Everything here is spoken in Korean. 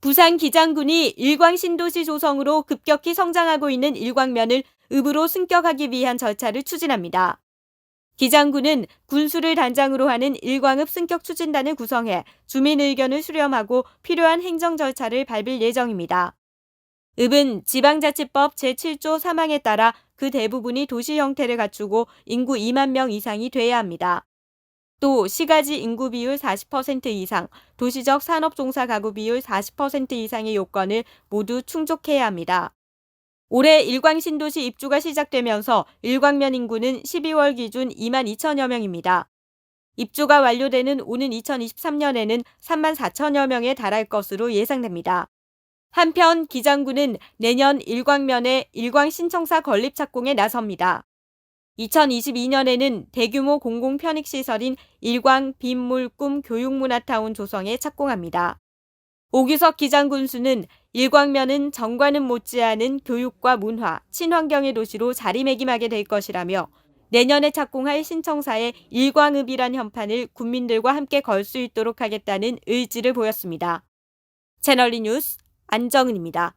부산 기장군이 일광 신도시 조성으로 급격히 성장하고 있는 일광면을 읍으로 승격하기 위한 절차를 추진합니다. 기장군은 군수를 단장으로 하는 일광읍 승격 추진단을 구성해 주민 의견을 수렴하고 필요한 행정 절차를 밟을 예정입니다. 읍은 지방자치법 제7조 3항에 따라 그 대부분이 도시 형태를 갖추고 인구 2만 명 이상이 돼야 합니다. 또 시가지 인구 비율 40% 이상, 도시적 산업종사 가구 비율 40% 이상의 요건을 모두 충족해야 합니다. 올해 일광 신도시 입주가 시작되면서 일광면 인구는 12월 기준 2만 2천여 명입니다. 입주가 완료되는 오는 2023년에는 3만 4천여 명에 달할 것으로 예상됩니다. 한편 기장군은 내년 일광면에 일광 신청사 건립 착공에 나섭니다. 2022년에는 대규모 공공 편익 시설인 일광 빈물꿈 교육문화타운 조성에 착공합니다. 오규석 기장군수는 일광면은 정과는 못지않은 교육과 문화, 친환경의 도시로 자리매김하게 될 것이라며 내년에 착공할 신청사의 일광읍이란 현판을 국민들과 함께 걸 수 있도록 하겠다는 의지를 보였습니다. 채널리 뉴스 안정은입니다.